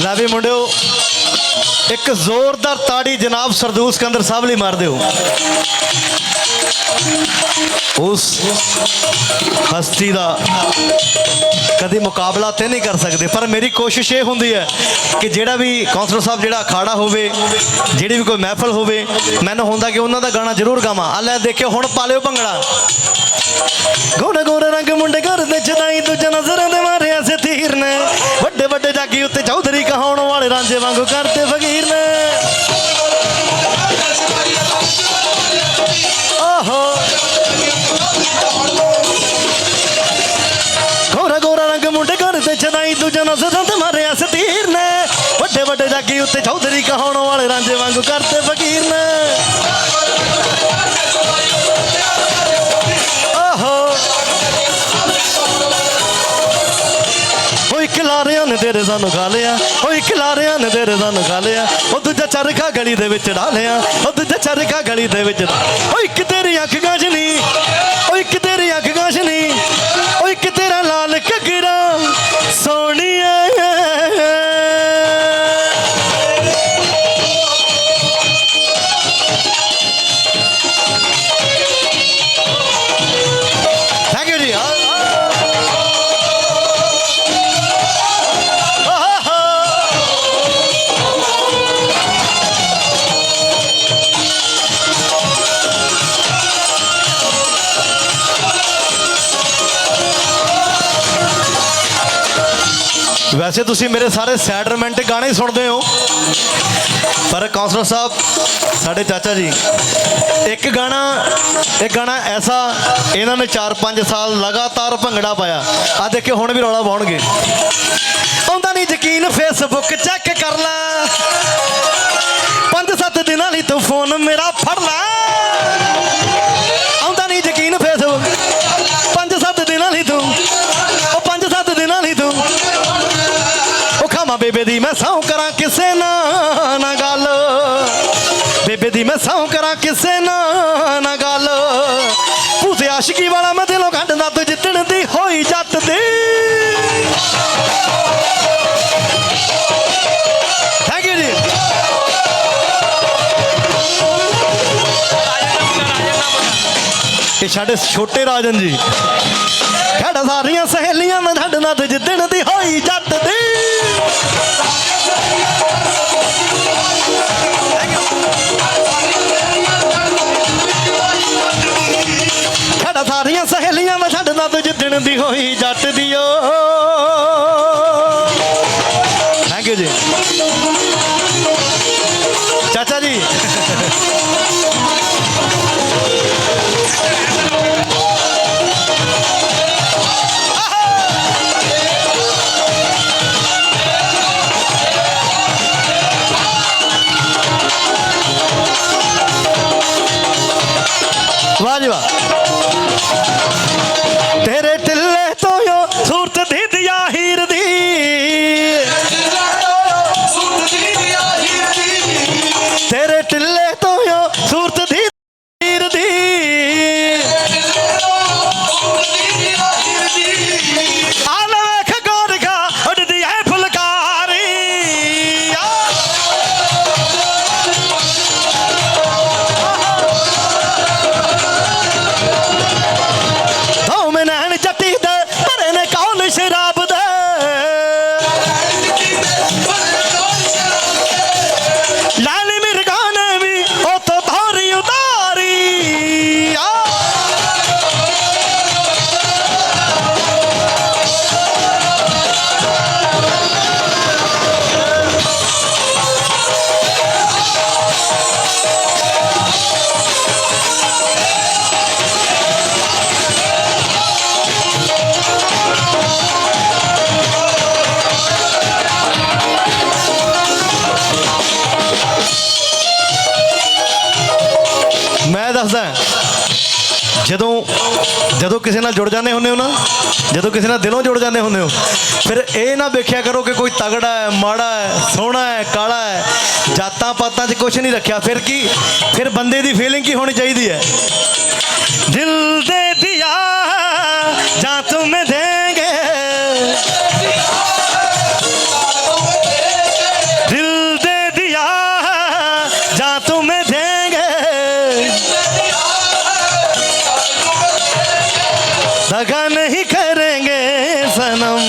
ਲੈ ਵੀ ਮੁੰਡਿਓ ਇੱਕ ਜ਼ੋਰਦਾਰ ਤਾੜੀ ਜਨਾਬ ਸਰਦੂਲ ਸਿਕੰਦਰ ਸਾਹਿਬ ਲਈ ਮਾਰ ਦਿਓ। ਉਸ ਹਸਤੀ ਦਾ ਕਦੀ ਮੁਕਾਬਲਾ ਤੇ ਨਹੀਂ ਕਰ ਸਕਦੇ, ਪਰ ਮੇਰੀ ਕੋਸ਼ਿਸ਼ ਇਹ ਹੁੰਦੀ ਹੈ ਕਿ ਜਿਹੜਾ ਵੀ ਕਾਉਂਸਲਰ ਸਾਹਿਬ ਜਿਹੜਾ ਅਖਾੜਾ ਹੋਵੇ, ਜਿਹੜੀ ਵੀ ਕੋਈ ਮਹਿਫਲ ਹੋਵੇ, ਮੈਨੂੰ ਹੁੰਦਾ ਕਿ ਉਹਨਾਂ ਦਾ ਗਾਣਾ ਜ਼ਰੂਰ ਗਾਵਾਂ। ਆ ਲੈ ਦੇਖਿਓ, ਹੁਣ ਪਾਲਿਓ ਭੰਗੜਾ। ਗੋਰੇ ਗੋਰੇ ਰੰਗ ਮੁੰਡੇ ਘਰ ਦੇ ਚਦਾਈ ਦੂਜੇ ਨਜ਼ਰਾਂ ਦੇ ਮਾਰਿਆ ਸੇ ਤੀਰ ਨੇ। ਵੱਡੇ ਵੱਡੇ ਜਾਗੀ ਉੱਤੇ ਚੌਧਰੀ ਕਹਾਉਣ ਵਾਲੇ ਰਾਂਝੇ ਵਾਂਗੂ ਕਰਤੇ ਫਕੀਰ ਨੇ। ਨਜ਼ਰਾਂ ਤੇ ਨੇ। ਵੱਡੇ ਵੱਡੇ ਜਾਗੀ ਉੱਤੇ ਚੌਧਰੀ ਕਹਾਉਣ ਵਾਲੇ ਰਾਂਝੇ ਵਾਂਗੂ ਕਰਤੇ ਫਕੀਰ ਨੇ। ਆਹੋ। ਓਏ ਕਿਲਾਰਿਆਂ ਨੇ ਤੇਰੇ ਸਾਨੂੰ ਖਾ ਲਿਆ ਓਏ ਕਿਲਾਰਿਆਂ ਨੇ ਤੇਰੇ ਸਾਨੂੰ ਖਾ ਲਿਆ ਉਹ ਦੂਜਾ ਚਰਖਾ ਗਲੀ ਦੇ ਵਿੱਚ ਢਾਲਿਆ। ਉਹ ਦੂਜਾ ਚਰਖਾ ਗਲੀ ਦੇ ਵਿੱਚ ਓਏ ਇੱਕ ਤੇਰੀ ਅੱਖ ਵੈਸੇ ਤੁਸੀਂ ਮੇਰੇ ਸਾਰੇ ਸੈਡ ਰੋਮਾਂਟਿਕ ਗਾਣੇ ਹੀ ਸੁਣਦੇ ਹੋ, ਪਰ ਕਾਉਂਸਲਰ ਸਾਹਿਬ, ਸਾਡੇ ਚਾਚਾ ਜੀ, ਇੱਕ ਗਾਣਾ ਇੱਕ ਗਾਣਾ ਐਸਾ, ਇਹਨਾਂ ਨੇ 4-5 ਸਾਲ ਲਗਾਤਾਰ ਭੰਗੜਾ ਪਾਇਆ। ਆ ਦੇਖਿਓ, ਹੁਣ ਵੀ ਰੌਲਾ ਪਾਉਣਗੇ। ਆਉਂਦਾ ਨਹੀਂ ਯਕੀਨ ਫੇਸਬੁੱਕ ਚੈੱਕ ਕਰ ਲੈ। ਪੰਜ ਸੱਤ ਦਿਨਾਂ ਲਈ ਤੂੰ ਫੋਨ ਮੇਰਾ ਫੜ ਮੈਂ ਸਹੁੰ ਕਰਾਂ ਕਿਸੇ ਨਾ ਨਾ ਗੱਲ। ਬੇਬੇ ਦੀ ਮੈਂ ਸਹੁੰ ਕਰਾਂ ਕਿਸੇ ਨਾ ਨਾ ਗੱਲ। ਭੂਸੇ ਆਸ਼ਕੀ ਵਾਲਾ ਮੈਂ ਦਿਲੋਂ ਕੱਢਦਾ ਤੂੰ ਜਿੱਤਣ ਦੀ ਹੋਈ ਜੱਟ ਦੀ। ਥੈਂਕ ਯੂ ਜੀ। ਇਹ ਸਾਡੇ ਛੋਟੇ ਰਾਜਨ ਜੀ। ਸਾਡਾ ਸਾਰੀਆਂ ਸਹੇਲੀਆਂ ਮੈਂ ਸਾਡੇ ਨਾਲ ਤੇ ਜਿੱਦਣ ਦੀ ਹੋਈ ਜੱਟ ਦੀ। ਸਾਡਾ ਸਾਰੀਆਂ ਸਹੇਲੀਆਂ ਮੈਂ ਸਾਡੇ ਨਾਲ ਤੇ ਜਿੱਦਣ ਦੀ ਹੋਈ ਜੱਟ ਦੀ ਓ। ਥੈਂਕ ਯੂ ਜੀ। ਚਾਚਾ ਜੀ マジは。ਮੈਂ ਦੱਸਦਾ ਜਦੋਂ ਜਦੋਂ ਕਿਸੇ ਨਾਲ ਜੁੜ ਜਾਂਦੇ ਹੁੰਦੇ ਹੋ ਨਾ, ਜਦੋਂ ਕਿਸੇ ਨਾਲ ਦਿਲੋਂ ਜੁੜ ਜਾਂਦੇ ਹੁੰਦੇ ਹੋ, ਫਿਰ ਇਹ ਨਾ ਵੇਖਿਆ ਕਰੋ ਕਿ ਕੋਈ ਤਗੜਾ ਹੈ, ਮਾੜਾ ਹੈ, ਸੋਹਣਾ ਹੈ, ਕਾਲਾ ਹੈ, ਜਾਤਾਂ ਪਾਤਾਂ 'ਚ ਕੁਝ ਨਹੀਂ ਰੱਖਿਆ। ਫਿਰ ਕੀ? ਫਿਰ ਬੰਦੇ ਦੀ ਫੀਲਿੰਗ ਕੀ ਹੋਣੀ ਚਾਹੀਦੀ ਹੈ? ਦਿਲ ਦੇ दगा नहीं करेंगे सनम